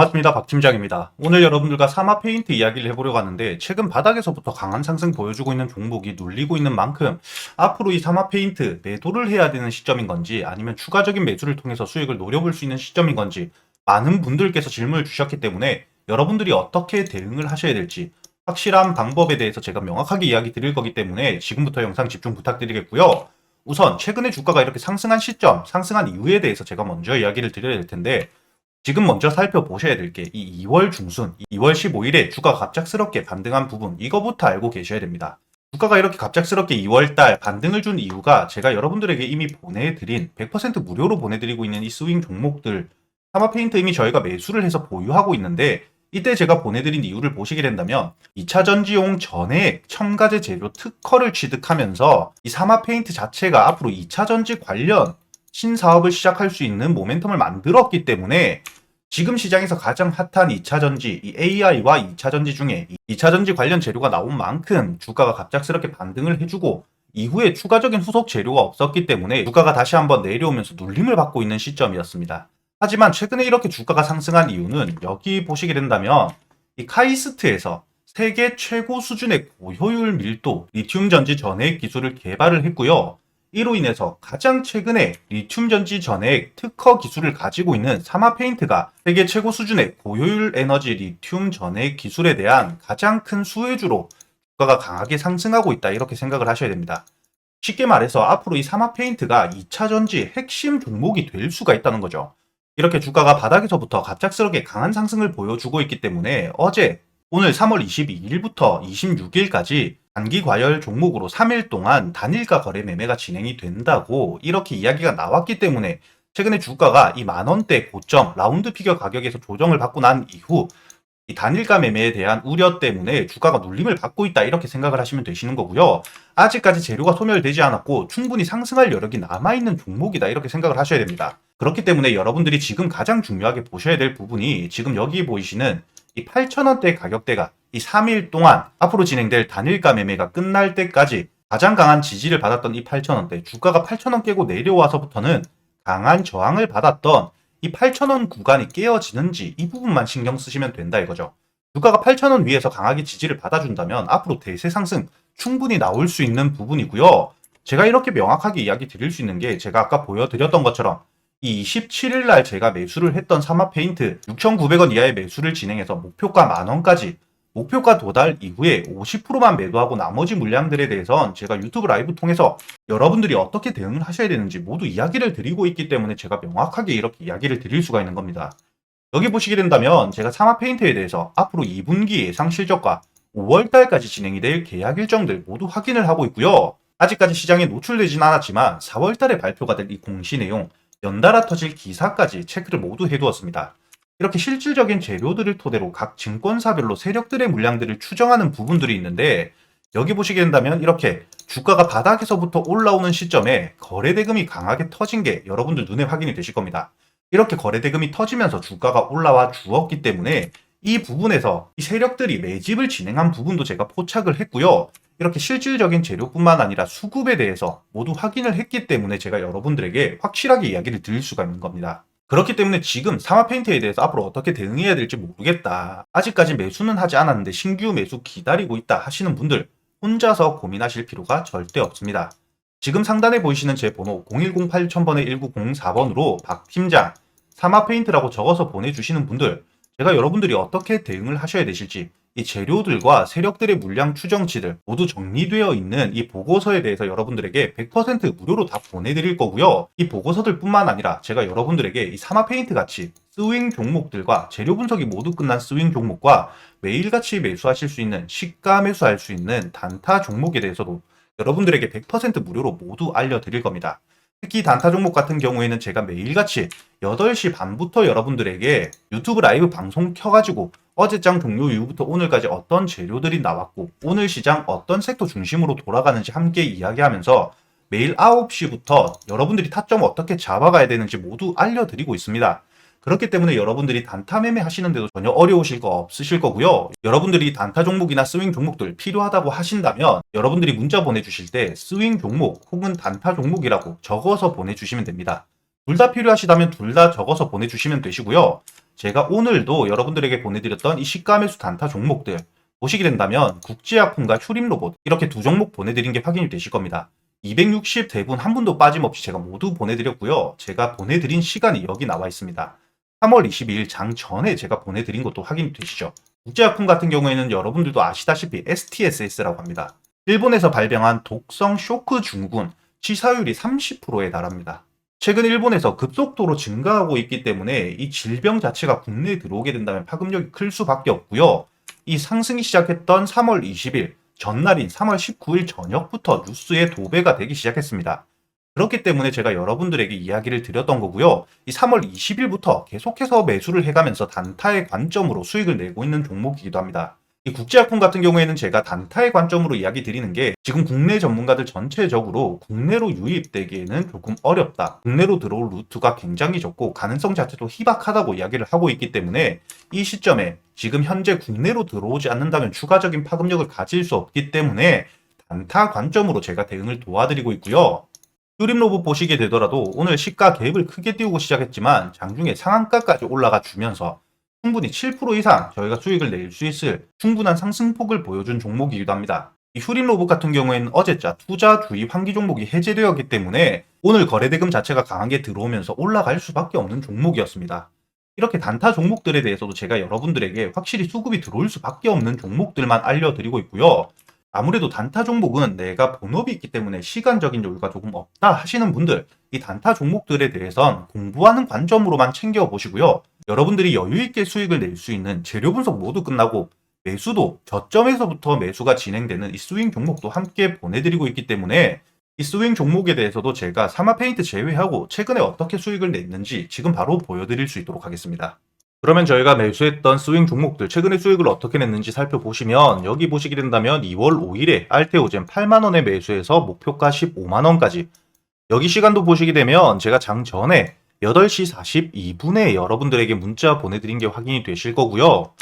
반갑습니다. 박 팀장입니다. 오늘 여러분들과 사마 페인트 이야기를 해보려고 하는데 최근 바닥에서부터 강한 상승 보여주고 있는 종목이 눌리고 있는 만큼 앞으로 이 사마 페인트 매도를 해야 되는 시점인 건지 아니면 추가적인 매수를 통해서 수익을 노려볼 수 있는 시점인 건지 많은 분들께서 질문을 주셨기 때문에 여러분들이 어떻게 대응을 하셔야 될지 확실한 방법에 대해서 제가 명확하게 이야기 드릴 거기 때문에 지금부터 영상 집중 부탁드리겠고요. 우선 최근에 주가가 이렇게 상승한 시점, 상승한 이유에 대해서 제가 먼저 이야기를 드려야 될 텐데 지금 먼저 살펴보셔야 될 게 이 2월 중순, 2월 15일에 주가가 갑작스럽게 반등한 부분 이거부터 알고 계셔야 됩니다. 주가가 이렇게 갑작스럽게 2월달 반등을 준 이유가 제가 여러분들에게 이미 보내드린 100% 무료로 보내드리고 있는 이 스윙 종목들 사마페인트 이미 저희가 매수를 해서 보유하고 있는데 이때 제가 보내드린 이유를 보시게 된다면 2차 전지용 전액 첨가제 재료 특허를 취득하면서 이 사마페인트 자체가 앞으로 2차 전지 관련 신사업을 시작할 수 있는 모멘텀을 만들었기 때문에 지금 시장에서 가장 핫한 2차 전지, 이 AI와 2차 전지 중에 2차 전지 관련 재료가 나온 만큼 주가가 갑작스럽게 반등을 해주고 이후에 추가적인 후속 재료가 없었기 때문에 주가가 다시 한번 내려오면서 눌림을 받고 있는 시점이었습니다. 하지만 최근에 이렇게 주가가 상승한 이유는 여기 보시게 된다면 이 카이스트에서 세계 최고 수준의 고효율 밀도 리튬 전지 전액 기술을 개발을 했고요. 이로 인해서 가장 최근에 리튬 전지 전액 특허 기술을 가지고 있는 사마 페인트가 세계 최고 수준의 고효율 에너지 리튬 전액 기술에 대한 가장 큰 수혜주로 주가가 강하게 상승하고 있다 이렇게 생각을 하셔야 됩니다. 쉽게 말해서 앞으로 이 사마 페인트가 2차 전지 핵심 종목이 될 수가 있다는 거죠. 이렇게 주가가 바닥에서부터 갑작스럽게 강한 상승을 보여주고 있기 때문에 어제 오늘 3월 22일부터 26일까지 단기 과열 종목으로 3일 동안 단일가 거래 매매가 진행이 된다고 이렇게 이야기가 나왔기 때문에 최근에 주가가 이 만원대 고점 라운드 피겨 가격에서 조정을 받고 난 이후 이 단일가 매매에 대한 우려 때문에 주가가 눌림을 받고 있다 이렇게 생각을 하시면 되시는 거고요. 아직까지 재료가 소멸되지 않았고 충분히 상승할 여력이 남아있는 종목이다 이렇게 생각을 하셔야 됩니다. 그렇기 때문에 여러분들이 지금 가장 중요하게 보셔야 될 부분이 지금 여기 보이시는 이 8,000원대 가격대가 이 3일 동안 앞으로 진행될 단일가 매매가 끝날 때까지 가장 강한 지지를 받았던 이 8,000원대 주가가 8,000원 깨고 내려와서부터는 강한 저항을 받았던 이 8,000원 구간이 깨어지는지 이 부분만 신경 쓰시면 된다 이거죠. 주가가 8,000원 위에서 강하게 지지를 받아준다면 앞으로 대세 상승 충분히 나올 수 있는 부분이고요. 제가 이렇게 명확하게 이야기 드릴 수 있는 게 제가 아까 보여드렸던 것처럼 이 27일 날 제가 매수를 했던 사마 페인트 6,900원 이하의 매수를 진행해서 목표가 만 원까지 목표가 도달 이후에 50%만 매도하고 나머지 물량들에 대해선 제가 유튜브 라이브 통해서 여러분들이 어떻게 대응을 하셔야 되는지 모두 이야기를 드리고 있기 때문에 제가 명확하게 이렇게 이야기를 드릴 수가 있는 겁니다. 여기 보시게 된다면 제가 사마 페인트에 대해서 앞으로 2분기 예상 실적과 5월달까지 진행이 될 계약 일정들 모두 확인을 하고 있고요. 아직까지 시장에 노출되진 않았지만 4월달에 발표가 될 이 공시 내용 연달아 터질 기사까지 체크를 모두 해두었습니다. 이렇게 실질적인 재료들을 토대로 각 증권사별로 세력들의 물량들을 추정하는 부분들이 있는데 여기 보시게 된다면 이렇게 주가가 바닥에서부터 올라오는 시점에 거래대금이 강하게 터진 게 여러분들 눈에 확인이 되실 겁니다. 이렇게 거래대금이 터지면서 주가가 올라와 주었기 때문에 이 부분에서 이 세력들이 매집을 진행한 부분도 제가 포착을 했고요. 이렇게 실질적인 재료뿐만 아니라 수급에 대해서 모두 확인을 했기 때문에 제가 여러분들에게 확실하게 이야기를 드릴 수가 있는 겁니다. 그렇기 때문에 지금 사마 페인트에 대해서 앞으로 어떻게 대응해야 될지 모르겠다. 아직까지 매수는 하지 않았는데 신규 매수 기다리고 있다 하시는 분들 혼자서 고민하실 필요가 절대 없습니다. 지금 상단에 보이시는 제 번호 010-8000번에 1904번으로 박 팀장 사마 페인트라고 적어서 보내주시는 분들 제가 여러분들이 어떻게 대응을 하셔야 되실지 이 재료들과 세력들의 물량 추정치들 모두 정리되어 있는 이 보고서에 대해서 여러분들에게 100% 무료로 다 보내드릴 거고요. 이 보고서들 뿐만 아니라 제가 여러분들에게 이 사마 페인트 같이 스윙 종목들과 재료 분석이 모두 끝난 스윙 종목과 매일같이 매수하실 수 있는 시가 매수할 수 있는 단타 종목에 대해서도 여러분들에게 100% 무료로 모두 알려드릴 겁니다. 특히 단타 종목 같은 경우에는 제가 매일같이 8시 반부터 여러분들에게 유튜브 라이브 방송 켜가지고 어제장 종료 이후부터 오늘까지 어떤 재료들이 나왔고 오늘 시장 어떤 섹터 중심으로 돌아가는지 함께 이야기하면서 매일 9시부터 여러분들이 타점 어떻게 잡아가야 되는지 모두 알려드리고 있습니다. 그렇기 때문에 여러분들이 단타 매매 하시는데도 전혀 어려우실 거 없으실 거고요. 여러분들이 단타 종목이나 스윙 종목들 필요하다고 하신다면 여러분들이 문자 보내주실 때 스윙 종목 혹은 단타 종목이라고 적어서 보내주시면 됩니다. 둘 다 필요하시다면 둘 다 적어서 보내주시면 되시고요. 제가 오늘도 여러분들에게 보내드렸던 이 매수 단타 종목들 보시게 된다면 국제약품과 휴림 로봇 이렇게 두 종목 보내드린 게 확인이 되실 겁니다. 260 대분 한 분도 빠짐없이 제가 모두 보내드렸고요. 제가 보내드린 시간이 여기 나와 있습니다. 3월 22일 장 전에 제가 보내드린 것도 확인이 되시죠. 국제약품 같은 경우에는 여러분들도 아시다시피 STSS라고 합니다. 일본에서 발병한 독성 쇼크 증후군 치사율이 30%에 달합니다. 최근 일본에서 급속도로 증가하고 있기 때문에 이 질병 자체가 국내에 들어오게 된다면 파급력이 클 수밖에 없고요. 이 상승이 시작했던 3월 20일 전날인 3월 19일 저녁부터 뉴스에 도배가 되기 시작했습니다. 그렇기 때문에 제가 여러분들에게 이야기를 드렸던 거고요. 이 3월 20일부터 계속해서 매수를 해가면서 단타의 관점으로 수익을 내고 있는 종목이기도 합니다. 이 국제약품 같은 경우에는 제가 단타의 관점으로 이야기 드리는 게 지금 국내 전문가들 전체적으로 국내로 유입되기에는 조금 어렵다. 국내로 들어올 루트가 굉장히 적고 가능성 자체도 희박하다고 이야기를 하고 있기 때문에 이 시점에 지금 현재 국내로 들어오지 않는다면 추가적인 파급력을 가질 수 없기 때문에 단타 관점으로 제가 대응을 도와드리고 있고요. 뚜림 로봇 보시게 되더라도 오늘 시가 갭을 크게 띄우고 시작했지만 장중에 상한가까지 올라가 주면서 충분히 7% 이상 저희가 수익을 낼 수 있을 충분한 상승폭을 보여준 종목이기도 합니다. 이 휴림 로봇 같은 경우에는 어제자 투자 주의 환기 종목이 해제되었기 때문에 오늘 거래대금 자체가 강하게 들어오면서 올라갈 수밖에 없는 종목이었습니다. 이렇게 단타 종목들에 대해서도 제가 여러분들에게 확실히 수급이 들어올 수밖에 없는 종목들만 알려드리고 있고요. 아무래도 단타 종목은 내가 본업이 있기 때문에 시간적인 여유가 조금 없다 하시는 분들, 이 단타 종목들에 대해선 공부하는 관점으로만 챙겨보시고요. 여러분들이 여유있게 수익을 낼 수 있는 재료 분석 모두 끝나고 매수도 저점에서부터 매수가 진행되는 이 스윙 종목도 함께 보내드리고 있기 때문에 이 스윙 종목에 대해서도 제가 사마 페인트 제외하고 최근에 어떻게 수익을 냈는지 지금 바로 보여드릴 수 있도록 하겠습니다. 그러면 저희가 매수했던 스윙 종목들 최근에 수익을 어떻게 냈는지 살펴보시면 여기 보시게 된다면 2월 5일에 알테오젠 8만원에 매수해서 목표가 15만원까지 여기 시간도 보시게 되면 제가 장 전에 8시 42분에 여러분들에게 문자 보내드린 게 확인이 되실 거고요.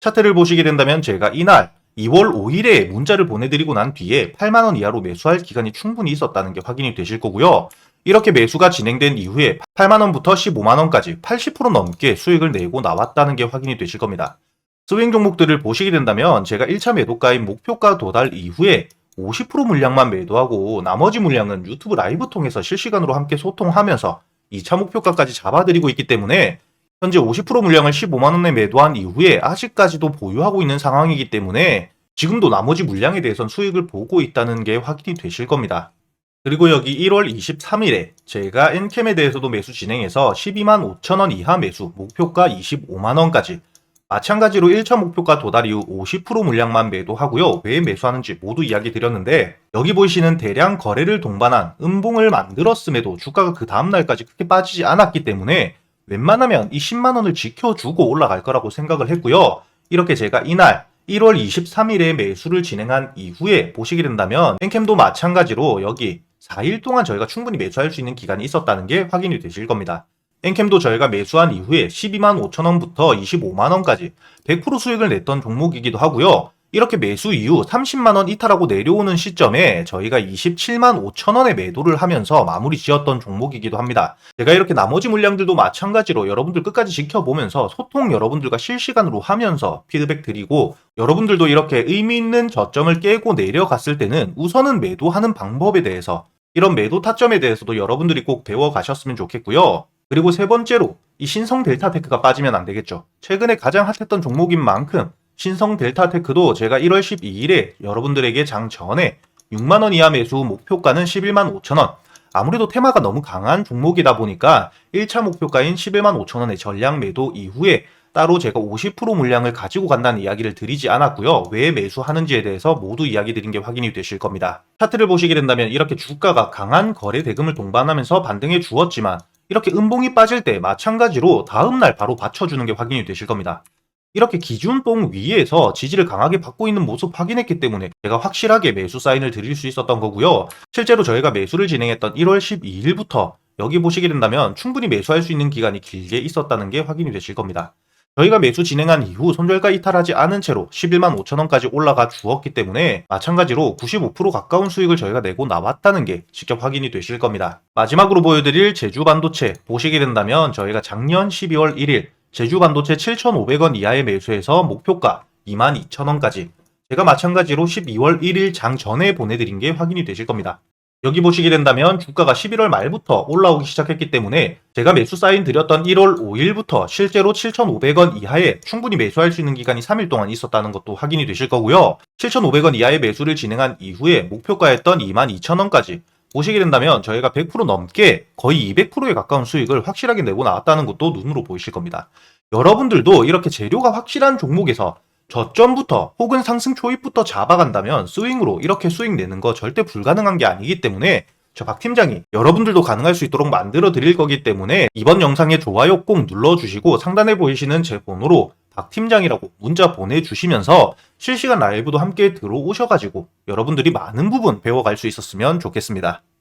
차트를 보시게 된다면 제가 이날 2월 5일에 문자를 보내드리고 난 뒤에 8만원 이하로 매수할 기간이 충분히 있었다는 게 확인이 되실 거고요. 이렇게 매수가 진행된 이후에 8만원부터 15만원까지 80% 넘게 수익을 내고 나왔다는 게 확인이 되실 겁니다. 스윙 종목들을 보시게 된다면 제가 1차 매도가인 목표가 도달 이후에 50% 물량만 매도하고 나머지 물량은 유튜브 라이브 통해서 실시간으로 함께 소통하면서 2차 목표가까지 잡아드리고 있기 때문에 현재 50% 물량을 15만원에 매도한 이후에 아직까지도 보유하고 있는 상황이기 때문에 지금도 나머지 물량에 대해선 수익을 보고 있다는 게 확인이 되실 겁니다. 그리고 여기 1월 23일에 제가 엔캠에 대해서도 매수 진행해서 12만 5천원 이하 매수, 목표가 25만원까지 마찬가지로 1차 목표가 도달 이후 50% 물량만 매도하고요. 왜 매수하는지 모두 이야기 드렸는데 여기 보이시는 대량 거래를 동반한 음봉을 만들었음에도 주가가 그 다음날까지 크게 빠지지 않았기 때문에 웬만하면 이 10만원을 지켜주고 올라갈 거라고 생각을 했고요. 이렇게 제가 이날 1월 23일에 매수를 진행한 이후에 보시게 된다면 엔캠도 마찬가지로 여기 4일 동안 저희가 충분히 매수할 수 있는 기간이 있었다는 게 확인이 되실 겁니다. 엔캠도 저희가 매수한 이후에 12만 5천원부터 25만원까지 100% 수익을 냈던 종목이기도 하고요. 이렇게 매수 이후 30만원 이탈하고 내려오는 시점에 저희가 27만 5천원에 매도를 하면서 마무리 지었던 종목이기도 합니다. 제가 이렇게 나머지 물량들도 마찬가지로 여러분들 끝까지 지켜보면서 소통 여러분들과 실시간으로 하면서 피드백 드리고 여러분들도 이렇게 의미 있는 저점을 깨고 내려갔을 때는 우선은 매도하는 방법에 대해서 이런 매도 타점에 대해서도 여러분들이 꼭 배워 가셨으면 좋겠고요. 그리고 세 번째로 이 신성 델타 테크가 빠지면 안 되겠죠. 최근에 가장 핫했던 종목인 만큼 신성 델타 테크도 제가 1월 12일에 여러분들에게 장 전에 6만원 이하 매수 목표가는 11만 5천원. 아무래도 테마가 너무 강한 종목이다 보니까 1차 목표가인 11만 5천원의 전량 매도 이후에 따로 제가 50% 물량을 가지고 간다는 이야기를 드리지 않았고요. 왜 매수하는지에 대해서 모두 이야기 드린 게 확인이 되실 겁니다. 차트를 보시게 된다면 이렇게 주가가 강한 거래 대금을 동반하면서 반등해 주었지만 이렇게 음봉이 빠질 때 마찬가지로 다음날 바로 받쳐주는 게 확인이 되실 겁니다. 이렇게 기준봉 위에서 지지를 강하게 받고 있는 모습 확인했기 때문에 제가 확실하게 매수 사인을 드릴 수 있었던 거고요. 실제로 저희가 매수를 진행했던 1월 12일부터 여기 보시게 된다면 충분히 매수할 수 있는 기간이 길게 있었다는 게 확인이 되실 겁니다. 저희가 매수 진행한 이후 손절가 이탈하지 않은 채로 11만 5천원까지 올라가 주었기 때문에 마찬가지로 95% 가까운 수익을 저희가 내고 나왔다는 게 직접 확인이 되실 겁니다. 마지막으로 보여드릴 제주 반도체 보시게 된다면 저희가 작년 12월 1일 제주 반도체 7,500원 이하의 매수해서 목표가 22,000원까지 제가 마찬가지로 12월 1일 장 전에 보내드린 게 확인이 되실 겁니다. 여기 보시게 된다면 주가가 11월 말부터 올라오기 시작했기 때문에 제가 매수 사인 드렸던 1월 5일부터 실제로 7,500원 이하에 충분히 매수할 수 있는 기간이 3일 동안 있었다는 것도 확인이 되실 거고요. 7,500원 이하의 매수를 진행한 이후에 목표가였던 22,000원까지 보시게 된다면 저희가 100% 넘게 거의 200%에 가까운 수익을 확실하게 내고 나왔다는 것도 눈으로 보이실 겁니다. 여러분들도 이렇게 재료가 확실한 종목에서 저점부터 혹은 상승 초입부터 잡아간다면 스윙으로 이렇게 수익 내는 거 절대 불가능한 게 아니기 때문에 저 박 팀장이 여러분들도 가능할 수 있도록 만들어 드릴 거기 때문에 이번 영상에 좋아요 꼭 눌러주시고 상단에 보이시는 제 번호로 박 팀장이라고 문자 보내주시면서 실시간 라이브도 함께 들어오셔가지고 여러분들이 많은 부분 배워갈 수 있었으면 좋겠습니다.